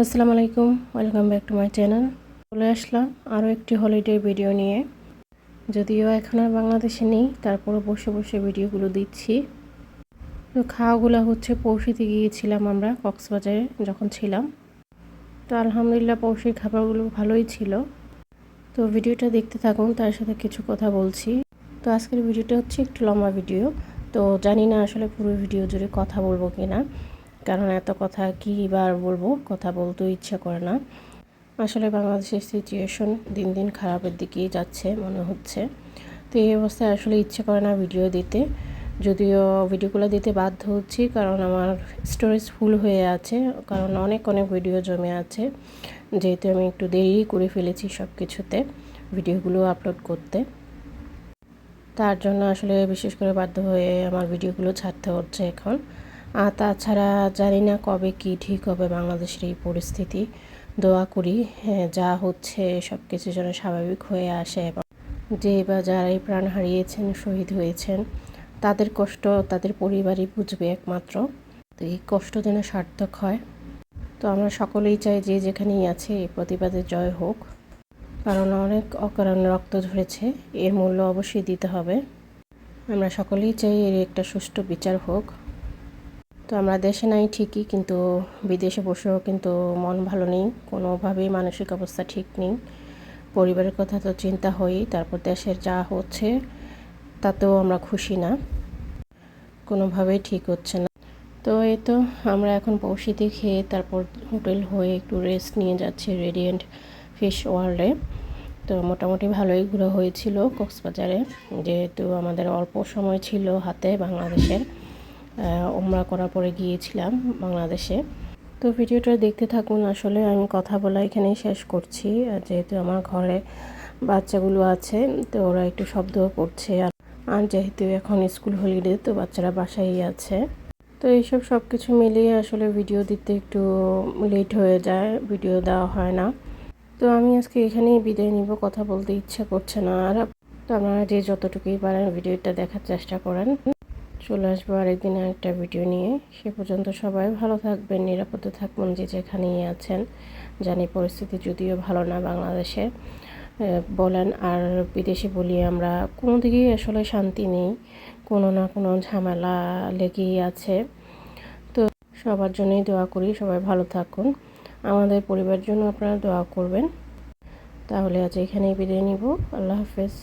আসসালামু আলাইকুম, welcome back to my channel. চলে আসলাম আরও একটি হলিডে ভিডিও নিয়ে। যদিও এখন আর বাংলাদেশে নেই তারপরে বসে বসে ভিডিওগুলো দিচ্ছি। তো খাওয়াগুলো হচ্ছে পৌষিতে গিয়েছিলাম আমরা কক্সবাজারে যখন ছিলাম। তো আলহামদুলিল্লাহ পৌষির খাবারগুলো ভালোই ছিল। তো ভিডিওটা দেখতে থাকুন, তার সাথে কিছু কথা বলছি। তো আজকের ভিডিওটা হচ্ছে একটু লম্বা ভিডিও। তো জানি না আসলে পুরো ভিডিও জুড়ে কথা বলব কি না কারণ এত কথা কী বার বলব? কথা বলতেও ইচ্ছা করে না। আসলে বাংলাদেশের সিচুয়েশন দিন দিন খারাপের দিকেই যাচ্ছে মনে হচ্ছে। তো এই অবস্থায় আসলে ইচ্ছে করে না ভিডিও দিতে। যদিও ভিডিওগুলো দিতে বাধ্য হচ্ছি কারণ আমার স্টোরেজ ফুল হয়ে আছে। কারণ অনেক অনেক ভিডিও জমে আছে। যেহেতু আমি একটু দেরি করে ফেলেছি সব কিছুতে ভিডিওগুলো আপলোড করতে। তার জন্য আসলে বিশেষ করে বাধ্য হয়ে আমার ভিডিওগুলো ছাড়তে হচ্ছে এখন। আর তাছাড়া জানি না কবে কি ঠিক হবে বাংলাদেশের এই পরিস্থিতি। দোয়া করি হ্যাঁ, যা হচ্ছে সব কিছু যেন স্বাভাবিক হয়ে আসে এবং যে বা যারাই প্রাণ হারিয়েছেন শহীদ হয়েছেন তাদের কষ্ট তাদের পরিবারই বুঝবে একমাত্র। তো এই কষ্ট যেন সার্থক হয়। তো আমরা সকলেই চাই যে যেখানেই আছে এই প্রতিবাদে জয় হোক। কারণ অনেক অকারণে রক্ত ঝরেছে এর মূল্য অবশ্যই দিতে হবে। আমরা সকলেই চাই এর একটা সুষ্ঠু বিচার হোক। তো আমরা দেশে নাই ঠিকই, কিন্তু বিদেশে বসেও কিন্তু মন ভালো নেই। কোনোভাবেই মানসিক অবস্থা ঠিক নেই। পরিবারের কথা তো চিন্তা হই তারপর দেশের যা হচ্ছে তাতেও আমরা খুশি না। কোনোভাবেই ঠিক হচ্ছে না। তো এই তো, আমরা এখন পৌষিতে খেয়ে তারপর হোটেল হয়ে একটু রেস্ট নিয়ে যাচ্ছি রেডিয়েন্ট ফিশ ওয়ার্ল্ডে তো মোটামুটি ভালোই ঘোরা হয়েছিল কক্সবাজারে, যেহেতু আমাদের অল্প সময় ছিল হাতে বাংলাদেশের। ওমরা করার পরে গিয়েছিলাম বাংলাদেশে। তো ভিডিওটা দেখতে থাকুন আসলে, আমি কথা বলা এখানেই শেষ করছি। যেহেতু আমার ঘরে বাচ্চাগুলো আছে, তো ওরা একটু শব্দ করছে। আর যেহেতু এখন স্কুল হলিডে, তো বাচ্চারা বাসায় আছে। তো এইসব সব কিছু মিলিয়ে আসলে ভিডিও দিতে একটু লেট হয়ে যায়, ভিডিও দেওয়া হয় না। তো আমি আজকে এখানেই বিদায় নিব, কথা বলতে ইচ্ছা করছে না। আর তো আপনারা যে যতটুকুই পারেন ভিডিওটা দেখার চেষ্টা করেন। চলে আসব আরেকদিন একটা ভিডিও নিয়ে। সে পর্যন্ত সবাই ভালো থাকবেন, নিরাপদে থাকবেন যে যেখানেই আছেন, জানি পরিস্থিতি যদিও ভালো না বাংলাদেশে। বলেন, আর বিদেশে বলি আমরা, কোনো দিকেই আসলে শান্তি নেই, কোনো না কোনো ঝামেলা লেগেই আছে। তো সবার জন্যই দোয়া করি, সবাই ভালো থাকুন। আমাদের পরিবার জন্য আপনারা দোয়া করবেন। তাহলে আজ এখানেই বিদায় নিব। আল্লাহ হাফেজ।